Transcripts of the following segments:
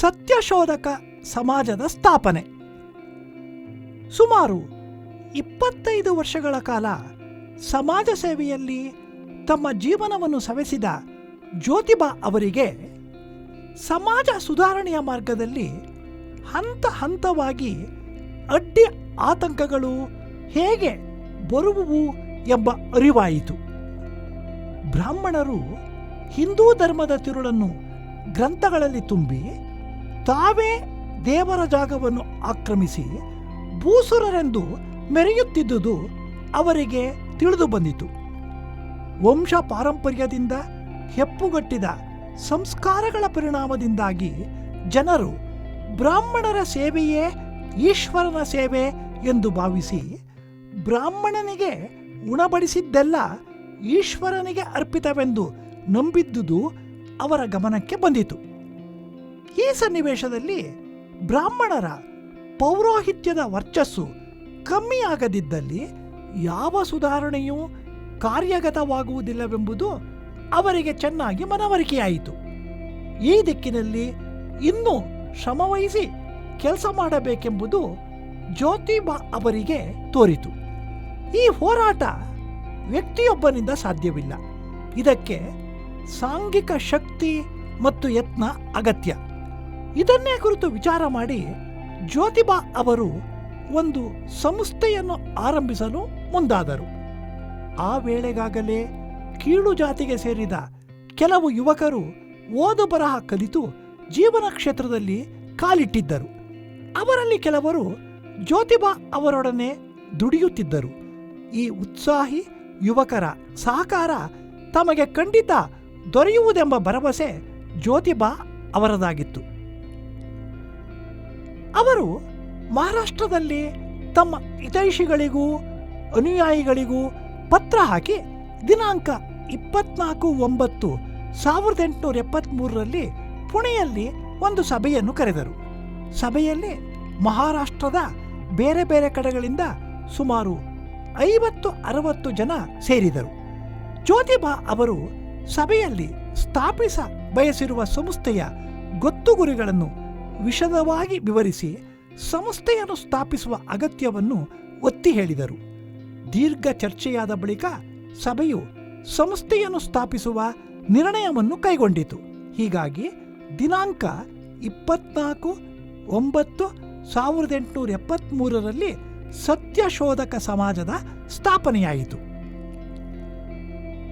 ಸತ್ಯಶೋಧಕ ಸಮಾಜದ ಸ್ಥಾಪನೆ. ಸುಮಾರು ಇಪ್ಪತ್ತೈದು ವರ್ಷಗಳ ಕಾಲ ಸಮಾಜ ಸೇವೆಯಲ್ಲಿ ತಮ್ಮ ಜೀವನವನ್ನು ಸವೆಸಿದ ಜ್ಯೋತಿಬಾ ಅವರಿಗೆ ಸಮಾಜ ಸುಧಾರಣೆಯ ಮಾರ್ಗದಲ್ಲಿ ಹಂತ ಹಂತವಾಗಿ ಅಡ್ಡಿ ಆತಂಕಗಳು ಹೇಗೆ ಬರುವುವು ಎಂಬ ಅರಿವಾಯಿತು. ಬ್ರಾಹ್ಮಣರು ಹಿಂದೂ ಧರ್ಮದ ತಿರುಳನ್ನು ಗ್ರಂಥಗಳಲ್ಲಿ ತುಂಬಿ ತಾವೇ ದೇವರ ಜಾಗವನ್ನು ಆಕ್ರಮಿಸಿ ಭೂಸುರರೆಂದು ಮೆರೆಯುತ್ತಿದ್ದುದು ಅವರಿಗೆ ತಿಳಿದು ಬಂದಿತು. ವಂಶ ಪಾರಂಪರ್ಯದಿಂದ ಹೆಪ್ಪುಗಟ್ಟಿದ ಸಂಸ್ಕಾರಗಳ ಪರಿಣಾಮದಿಂದಾಗಿ ಜನರು ಬ್ರಾಹ್ಮಣರ ಸೇವೆಯೇ ಈಶ್ವರನ ಸೇವೆ ಎಂದು ಭಾವಿಸಿ ಬ್ರಾಹ್ಮಣನಿಗೆ ಉಣಬಡಿಸಿದ್ದೆಲ್ಲ ಈಶ್ವರನಿಗೆ ಅರ್ಪಿತವೆಂದು ನಂಬಿದ್ದುದು ಅವರ ಗಮನಕ್ಕೆ ಬಂದಿತು. ಈ ಸನ್ನಿವೇಶದಲ್ಲಿ ಬ್ರಾಹ್ಮಣರ ಪೌರೋಹಿತ್ಯದ ವರ್ಚಸ್ಸು ಕಮ್ಮಿಯಾಗದಿದ್ದಲ್ಲಿ ಯಾವ ಸುಧಾರಣೆಯೂ ಕಾರ್ಯಗತವಾಗುವುದಿಲ್ಲವೆಂಬುದು ಅವರಿಗೆ ಚೆನ್ನಾಗಿ ಮನವರಿಕೆಯಾಯಿತು. ಈ ದಿಕ್ಕಿನಲ್ಲಿ ಇನ್ನೂ ಶ್ರಮವಹಿಸಿ ಕೆಲಸ ಮಾಡಬೇಕೆಂಬುದು ಜ್ಯೋತಿಬಾ ಅವರಿಗೆ ತೋರಿತು. ಈ ಹೋರಾಟ ವ್ಯಕ್ತಿಯೊಬ್ಬನಿಂದ ಸಾಧ್ಯವಿಲ್ಲ. ಇದಕ್ಕೆ ಸಾಂಘಿಕ ಶಕ್ತಿ ಮತ್ತು ಯತ್ನ ಅಗತ್ಯ. ಇದನ್ನೇ ಕುರಿತು ವಿಚಾರ ಮಾಡಿ ಜ್ಯೋತಿಬಾ ಅವರು ಒಂದು ಸಂಸ್ಥೆಯನ್ನು ಆರಂಭಿಸಲು ಮುಂದಾದರು. ಆ ವೇಳೆಗಾಗಲೇ ಕೀಳು ಜಾತಿಗೆ ಸೇರಿದ ಕೆಲವು ಯುವಕರು ಓದು ಬರಹ ಕಲಿತು ಜೀವನ ಕ್ಷೇತ್ರದಲ್ಲಿ ಕಾಲಿಟ್ಟಿದ್ದರು. ಅವರಲ್ಲಿ ಕೆಲವರು ಜ್ಯೋತಿಬಾ ಅವರೊಡನೆ ದುಡಿಯುತ್ತಿದ್ದರು. ಈ ಉತ್ಸಾಹಿ ಯುವಕರ ಸಹಕಾರ ತಮಗೆ ಖಂಡಿತ ದೊರೆಯುವುದೆಂಬ ಭರವಸೆ ಜ್ಯೋತಿಬಾ ಅವರದಾಗಿತ್ತು. ಅವರು ಮಹಾರಾಷ್ಟ್ರದಲ್ಲಿ ತಮ್ಮ ಹಿತೈಷಿಗಳಿಗೂ, ಅನುಯಾಯಿಗಳಿಗೂ ಪತ್ರ ಹಾಕಿ ದಿನಾಂಕ ಇಪ್ಪತ್ನಾಲ್ಕು ಒಂಬತ್ತು ಸಾವಿರದ ಎಂಟುನೂರ ಎಪ್ಪತ್ತ್ಮೂರರಲ್ಲಿ ಪುಣೆಯಲ್ಲಿ ಒಂದು ಸಭೆಯನ್ನು ಕರೆದರು. ಸಭೆಯಲ್ಲಿ ಮಹಾರಾಷ್ಟ್ರದ ಬೇರೆ ಬೇರೆ ಕಡೆಗಳಿಂದ ಸುಮಾರು ಐವತ್ತು, ಅರವತ್ತು ಜನ ಸೇರಿದರು. ಜ್ಯೋತಿಬಾ ಅವರು ಸಭೆಯಲ್ಲಿ ಸ್ಥಾಪಿಸ ಬಯಸಿರುವ ಸಂಸ್ಥೆಯ ಗೊತ್ತುಗುರಿಗಳನ್ನು ವಿಶದವಾಗಿ ವಿವರಿಸಿ ಸಂಸ್ಥೆಯನ್ನು ಸ್ಥಾಪಿಸುವ ಅಗತ್ಯವನ್ನು ಒತ್ತಿ ಹೇಳಿದರು. ದೀರ್ಘ ಚರ್ಚೆಯಾದ ಬಳಿಕ ಸಭೆಯು ಸಂಸ್ಥೆಯನ್ನು ಸ್ಥಾಪಿಸುವ ನಿರ್ಣಯವನ್ನು ಕೈಗೊಂಡಿತು. ಹೀಗಾಗಿ ದಿನಾಂಕ ಇಪ್ಪತ್ನಾಲ್ಕು ಒಂಬತ್ತು ಸಾವಿರದ ಎಂಟುನೂರ ಎಪ್ಪತ್ತ್ಮೂರರಲ್ಲಿ ಸತ್ಯಶೋಧಕ ಸಮಾಜದ ಸ್ಥಾಪನೆಯಾಯಿತು.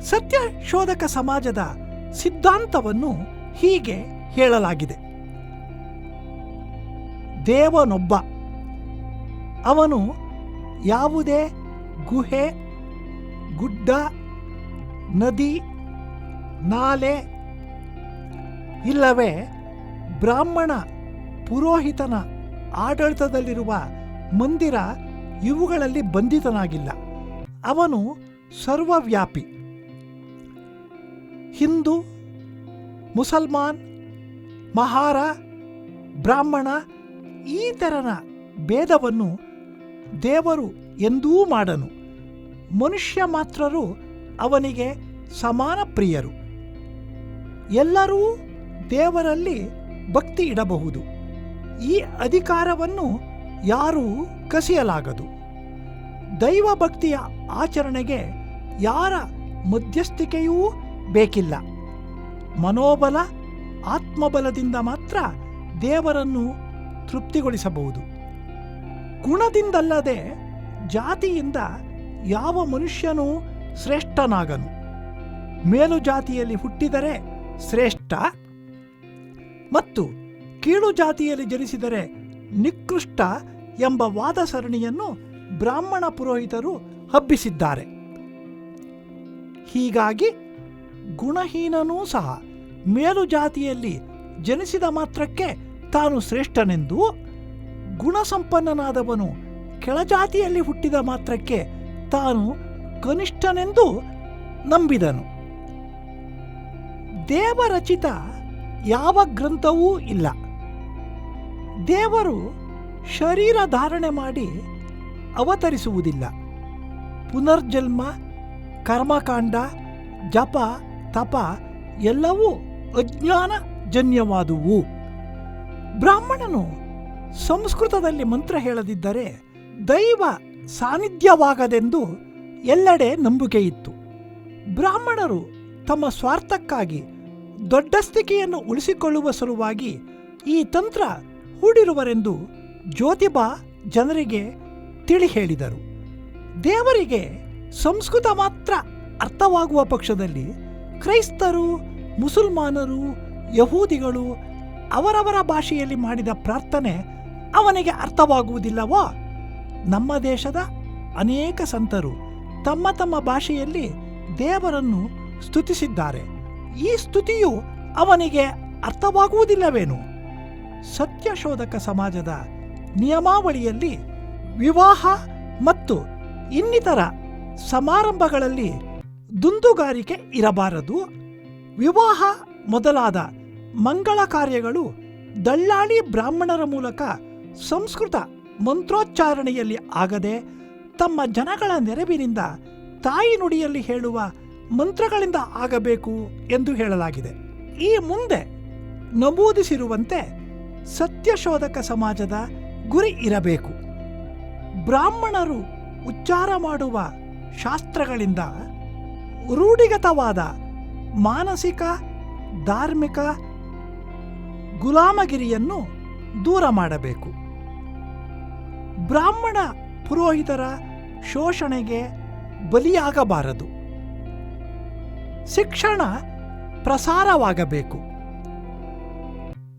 ಸತ್ಯಶೋಧಕ ಸಮಾಜದ ಸಿದ್ಧಾಂತವನ್ನು ಹೀಗೆ ಹೇಳಲಾಗಿದೆ. ದೇವನೊಬ್ಬ. ಅವನು ಯಾವುದೇ ಗುಹೆ, ಗುಡ್ಡ, ನದಿ, ನಾಲೆ ಇಲ್ಲವೇ ಬ್ರಾಹ್ಮಣ, ಪುರೋಹಿತನ ಆಡಳಿತದಲ್ಲಿರುವ ಮಂದಿರ ಇವುಗಳಲ್ಲಿ ಬಂಧಿತನಾಗಿಲ್ಲ. ಅವನು ಸರ್ವವ್ಯಾಪಿ. ಹಿಂದೂ, ಮುಸಲ್ಮಾನ್, ಮಹಾರ, ಬ್ರಾಹ್ಮಣ ಈ ಥರನ ಭೇದವನ್ನು ದೇವರು ಎಂದೂ ಮಾಡನು. ಮನುಷ್ಯ ಮಾತ್ರರು ಅವನಿಗೆ ಸಮಾನ ಪ್ರಿಯರು. ಎಲ್ಲರೂ ದೇವರಲ್ಲಿ ಭಕ್ತಿ ಇಡಬಹುದು. ಈ ಅಧಿಕಾರವನ್ನು ಯಾರೂ ಕಸಿಯಲಾಗದು. ದೈವ ಭಕ್ತಿಯ ಆಚರಣೆಗೆ ಯಾರ ಮಧ್ಯಸ್ಥಿಕೆಯೂ ಬೇಕಿಲ್ಲ. ಮನೋಬಲ, ಆತ್ಮಬಲದಿಂದ ಮಾತ್ರ ದೇವರನ್ನು ತೃಪ್ತಿಗೊಳಿಸಬಹುದು. ಗುಣದಿಂದಲ್ಲದೆ ಜಾತಿಯಿಂದ ಯಾವ ಮನುಷ್ಯನೂ ಶ್ರೇಷ್ಠನಾಗನು. ಮೇಲು ಜಾತಿಯಲ್ಲಿ ಹುಟ್ಟಿದರೆ ಶ್ರೇಷ್ಠ ಮತ್ತು ಕೀಳು ಜಾತಿಯಲ್ಲಿ ಜನಿಸಿದರೆ ನಿಕೃಷ್ಟ ಎಂಬ ವಾದ ಸರಣಿಯನ್ನು ಬ್ರಾಹ್ಮಣ ಪುರೋಹಿತರು ಹಬ್ಬಿಸಿದ್ದಾರೆ. ಹೀಗಾಗಿ ಗುಣಹೀನನೂ ಸಹ ಮೇಲು ಜಾತಿಯಲ್ಲಿ ಜನಿಸಿದ ಮಾತ್ರಕ್ಕೆ ತಾನು ಶ್ರೇಷ್ಠನೆಂದು ಗುಣಸಂಪನ್ನನಾದವನು ಕೆಳಜಾತಿಯಲ್ಲಿ ಹುಟ್ಟಿದ ಮಾತ್ರಕ್ಕೆ ತಾನು ಕನಿಷ್ಠನೆಂದು ನಂಬಿದನು. ದೇವರಚಿತ ಯಾವ ಗ್ರಂಥವೂ ಇಲ್ಲ. ದೇವರು ಶರೀರ ಧಾರಣೆ ಮಾಡಿ ಅವತರಿಸುವುದಿಲ್ಲ. ಪುನರ್ಜನ್ಮ, ಕರ್ಮಕಾಂಡ, ಜಪ, ತಪ ಎಲ್ಲವೂ ಅಜ್ಞಾನಜನ್ಯವಾದುವು. ಬ್ರಾಹ್ಮಣನು ಸಂಸ್ಕೃತದಲ್ಲಿ ಮಂತ್ರ ಹೇಳದಿದ್ದರೆ ದೈವ ಸಾನ್ನಿಧ್ಯವಾಗದೆಂದು ಎಲ್ಲೆಡೆ ನಂಬಿಕೆ ಇತ್ತು. ಬ್ರಾಹ್ಮಣರು ತಮ್ಮ ಸ್ವಾರ್ಥಕ್ಕಾಗಿ ದೊಡ್ಡಸ್ತಿಕೆಯನ್ನು ಉಳಿಸಿಕೊಳ್ಳುವ ಸಲುವಾಗಿ ಈ ತಂತ್ರ ಹೂಡಿರುವರೆಂದು ಜ್ಯೋತಿಬಾ ಜನರಿಗೆ ತಿಳಿ ಹೇಳಿದರು. ದೇವರಿಗೆ ಸಂಸ್ಕೃತ ಮಾತ್ರ ಅರ್ಥವಾಗುವ ಪಕ್ಷದಲ್ಲಿ ಕ್ರೈಸ್ತರು, ಮುಸಲ್ಮಾನರು, ಯಹೂದಿಗಳು ಅವರವರ ಭಾಷೆಯಲ್ಲಿ ಮಾಡಿದ ಪ್ರಾರ್ಥನೆ ಅವನಿಗೆ ಅರ್ಥವಾಗುವುದಿಲ್ಲವೋ? ನಮ್ಮ ದೇಶದ ಅನೇಕ ಸಂತರು ತಮ್ಮ ತಮ್ಮ ಭಾಷೆಯಲ್ಲಿ ದೇವರನ್ನು ಸ್ತುತಿಸಿದ್ದಾರೆ. ಈ ಸ್ತುತಿಯು ಅವನಿಗೆ ಅರ್ಥವಾಗುವುದಿಲ್ಲವೇನು? ಸತ್ಯಶೋಧಕ ಸಮಾಜದ ನಿಯಮಾವಳಿಯಲ್ಲಿ ವಿವಾಹ ಮತ್ತು ಇನ್ನಿತರ ಸಮಾರಂಭಗಳಲ್ಲಿ ದುಂದುಗಾರಿಕೆ ಇರಬಾರದು. ವಿವಾಹ ಮೊದಲಾದ ಮಂಗಳ ಕಾರ್ಯಗಳು ದಳ್ಳಾಳಿ ಬ್ರಾಹ್ಮಣರ ಮೂಲಕ ಸಂಸ್ಕೃತ ಮಂತ್ರೋಚ್ಚಾರಣೆಯಲ್ಲಿ ಆಗದೆ ತಮ್ಮ ಜನಗಳ ನೆರವಿನಿಂದ ತಾಯಿ ನುಡಿಯಲ್ಲಿ ಹೇಳುವ ಮಂತ್ರಗಳಿಂದ ಆಗಬೇಕು ಎಂದು ಹೇಳಲಾಗಿದೆ. ಈ ಮುಂದೆ ನಮೂದಿಸಿರುವಂತೆ ಸತ್ಯಶೋಧಕ ಸಮಾಜದ ಗುರಿ ಇರಬೇಕು. ಬ್ರಾಹ್ಮಣರು ಉಚ್ಚಾರ ಮಾಡುವ ಶಾಸ್ತ್ರಗಳಿಂದ ರೂಢಿಗತವಾದ ಮಾನಸಿಕ, ಧಾರ್ಮಿಕ ಗುಲಾಮಗಿರಿಯನ್ನು ದೂರ ಮಾಡಬೇಕು. ಬ್ರಾಹ್ಮಣ ಪುರೋಹಿತರ ಶೋಷಣೆಗೆ ಬಲಿಯಾಗಬಾರದು. ಶಿಕ್ಷಣ ಪ್ರಸಾರವಾಗಬೇಕು.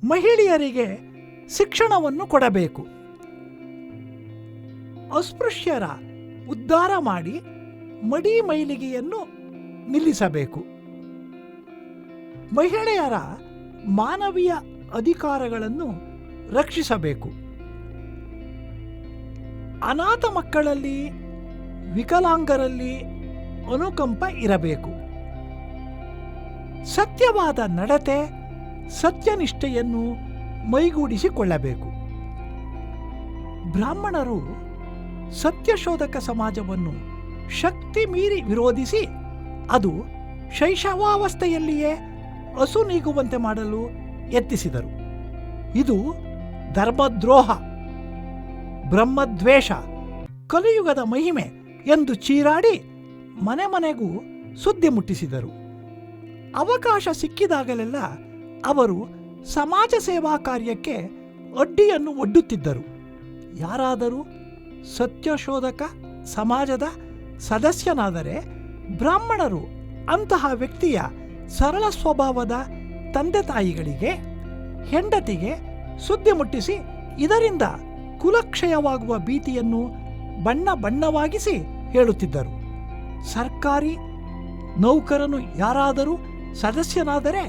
ಮಹಿಳೆಯರಿಗೆ ಶಿಕ್ಷಣವನ್ನು ಕೊಡಬೇಕು. ಅಸ್ಪೃಶ್ಯರ ಉದ್ಧಾರ ಮಾಡಿ ಮಡಿ ಮೈಲಿಗೆಯನ್ನು ನಿಲ್ಲಿಸಬೇಕು. ಮಹಿಳೆಯರ ಮಾನವೀಯ ಅಧಿಕಾರಗಳನ್ನು ರಕ್ಷಿಸಬೇಕು. ಅನಾಥ ಮಕ್ಕಳಲ್ಲಿ, ವಿಕಲಾಂಗರಲ್ಲಿ ಅನುಕಂಪ ಇರಬೇಕು. ಸತ್ಯವಾದ ನಡತೆ, ಸತ್ಯನಿಷ್ಠೆಯನ್ನು ಮೈಗೂಡಿಸಿಕೊಳ್ಳಬೇಕು. ಬ್ರಾಹ್ಮಣರು ಸತ್ಯಶೋಧಕ ಸಮಾಜವನ್ನು ಶಕ್ತಿ ಮೀರಿ ವಿರೋಧಿಸಿ ಅದು ಶೈಶವಾವಸ್ಥೆಯಲ್ಲಿಯೇ ಹಸು ನೀಗುವಂತೆ ಮಾಡಲು ಯತ್ನಿಸಿದರು. ಇದು ಧರ್ಮದ್ರೋಹ, ಬ್ರಹ್ಮದ್ವೇಷ, ಕಲಿಯುಗದ ಮಹಿಮೆ ಎಂದು ಚೀರಾಡಿ ಮನೆ ಮನೆಗೂ ಸುದ್ದಿ ಮುಟ್ಟಿಸಿದರು. ಅವಕಾಶ ಸಿಕ್ಕಿದಾಗಲೆಲ್ಲ ಅವರು ಸಮಾಜ ಸೇವಾ ಕಾರ್ಯಕ್ಕೆ ಅಡ್ಡಿಯನ್ನು ಒಡ್ಡುತ್ತಿದ್ದರು. ಯಾರಾದರೂ ಸತ್ಯಶೋಧಕ, ಸಮಾಜದ ಸದಸ್ಯನಾದರೆ ಬ್ರಾಹ್ಮಣರು ಅಂತಹ ವ್ಯಕ್ತಿಯ ಸರಳ ಸ್ವಭಾವದ ತಂದೆ ತಾಯಿಗಳಿಗೆ ಹೆಂಡತಿಗೆ ಸುದ್ದಿ ಮುಟ್ಟಿಸಿ, ಇದರಿಂದ ಕುಲಕ್ಷಯವಾಗುವ ಭೀತಿಯನ್ನು ಬಣ್ಣ ಬಣ್ಣವಾಗಿಸಿ ಹೇಳುತ್ತಿದ್ದರು. ಸರ್ಕಾರಿ ನೌಕರನು ಯಾರಾದರೂ ಸದಸ್ಯನಾದರೆ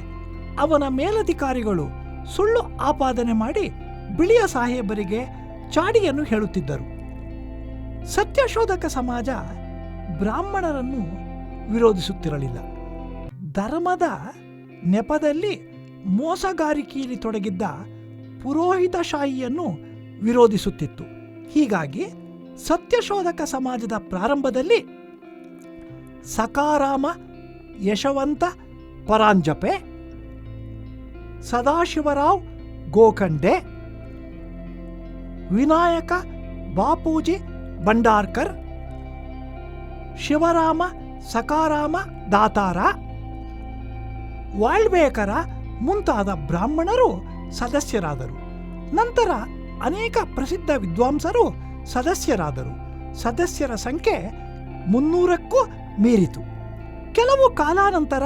ಅವನ ಮೇಲಧಿಕಾರಿಗಳು ಸುಳ್ಳು ಆಪಾದನೆ ಮಾಡಿ ಬಿಳಿಯ ಸಾಹೇಬರಿಗೆ ಚಾಡಿಯನ್ನು ಹೇಳುತ್ತಿದ್ದರು. ಸತ್ಯಶೋಧಕ ಸಮಾಜ ಬ್ರಾಹ್ಮಣರನ್ನು ವಿರೋಧಿಸುತ್ತಿರಲಿಲ್ಲ. ಧರ್ಮದ ನೆಪದಲ್ಲಿ ಮೋಸಗಾರಿಕೆಯಲ್ಲಿ ತೊಡಗಿದ್ದ ಪುರೋಹಿತಶಾಹಿಯನ್ನು ವಿರೋಧಿಸುತ್ತಿತ್ತು. ಹೀಗಾಗಿ ಸತ್ಯಶೋಧಕ ಸಮಾಜದ ಪ್ರಾರಂಭದಲ್ಲಿ ಸಕಾರಾಮ ಯಶವಂತ, ಪರಾಂಜಪೆ, ಸದಾಶಿವರಾವ್, ಗೋಖಂಡೆ, ವಿನಾಯಕ, ಬಾಪೂಜಿ, ಭಂಡಾರ್ಕರ್, ಶಿವರಾಮ ಸಕಾರಾಮ ದಾತಾರ ವಾಳ್ಬೇಕರ ಮುಂತಾದ ಬ್ರಾಹ್ಮಣರು ಸದಸ್ಯರಾದರು. ನಂತರ ಅನೇಕ ಪ್ರಸಿದ್ಧ ವಿದ್ವಾಂಸರು ಸದಸ್ಯರಾದರು. ಸದಸ್ಯರ ಸಂಖ್ಯೆ ಮುನ್ನೂರಕ್ಕೂ ಮೀರಿತು. ಕೆಲವು ಕಾಲಾನಂತರ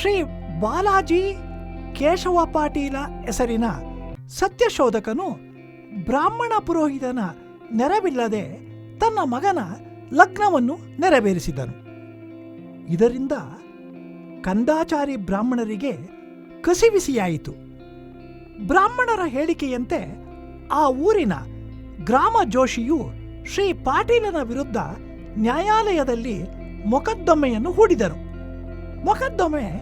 ಶ್ರೀ ಬಾಲಾಜಿ ಕೇಶವ ಪಾಟೀಲ ಹೆಸರಿನ ಸತ್ಯಶೋಧಕನು ಬ್ರಾಹ್ಮಣ ಪುರೋಹಿತನ ನೆರವಿಲ್ಲದೆ ತನ್ನ ಮಗನ ಲಗ್ನವನ್ನು ನೆರವೇರಿಸಿದನು. ಇದರಿಂದ ಕಂದಾಚಾರಿ ಬ್ರಾಹ್ಮಣರಿಗೆ ಕಸಿವಿಸಿಯಾಯಿತು. ಬ್ರಾಹ್ಮಣರ ಹೇಳಿಕೆಯಂತೆ ಆ ಊರಿನ ಗ್ರಾಮ ಜೋಶಿಯು ಶ್ರೀ ಪಾಟೀಲನ ವಿರುದ್ಧ ನ್ಯಾಯಾಲಯದಲ್ಲಿ ಮೊಕದ್ದಮೆಯನ್ನು ಹೂಡಿದರು. ಮೊಕದ್ದಮೆ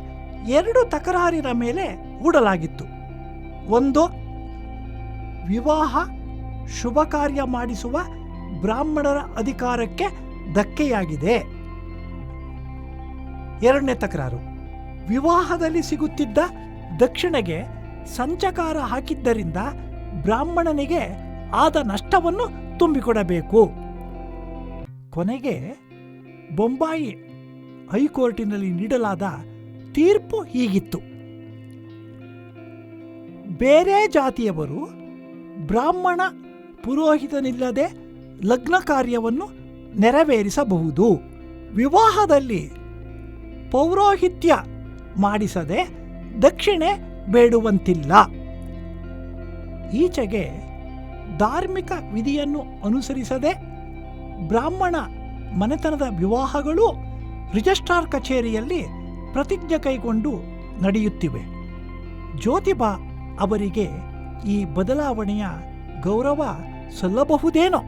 ಎರಡು ತಕರಾರಿನ ಮೇಲೆ ಹೂಡಲಾಗಿತ್ತು. ಒಂದು, ವಿವಾಹ, ಶುಭ ಕಾರ್ಯ ಮಾಡಿಸುವ ಬ್ರಾಹ್ಮಣರ ಅಧಿಕಾರಕ್ಕೆ ಧಕ್ಕೆಯಾಗಿದೆ. ಎರಡನೇ ತಕರಾರು ವಿವಾಹದಲ್ಲಿ ಸಿಗುತ್ತಿದ್ದ ದಕ್ಷಿಣೆಗೆ ಸಂಚಕಾರ ಹಾಕಿದ್ದರಿಂದ ಬ್ರಾಹ್ಮಣನಿಗೆ ಆದ ನಷ್ಟವನ್ನು ತುಂಬಿಕೊಡಬೇಕು. ಕೊನೆಗೆ ಬೊಂಬಾಯಿ ಹೈಕೋರ್ಟಿನಲ್ಲಿ ನೀಡಲಾದ ತೀರ್ಪು ಹೀಗಿತ್ತು. ಬೇರೆ ಜಾತಿಯವರು ಬ್ರಾಹ್ಮಣ ಪುರೋಹಿತನಿಲ್ಲದೆ ಲಗ್ನ ಕಾರ್ಯವನ್ನು ನೆರವೇರಿಸಬಹುದು. ವಿವಾಹದಲ್ಲಿ ಪೌರೋಹಿತ್ಯ ಮಾಡಿಸದೆ ದಕ್ಷಿಣೆ ಬೇಡುವಂತಿಲ್ಲ. ಈಚೆಗೆ ಧಾರ್ಮಿಕ ವಿಧಿಯನ್ನು ಅನುಸರಿಸದೆ ಬ್ರಾಹ್ಮಣ ಮನೆತನದ ವಿವಾಹಗಳು ರಿಜಿಸ್ಟ್ರಾರ್ ಕಚೇರಿಯಲ್ಲಿ ಪ್ರತಿಜ್ಞೆ ಕೈಗೊಂಡು ನಡೆಯುತ್ತಿವೆ. ಜ್ಯೋತಿಬಾ ಅವರಿಗೆ ಈ ಬದಲಾವಣೆಯ ಗೌರವ ಸಲ್ಲಬಹುದೇನೋ?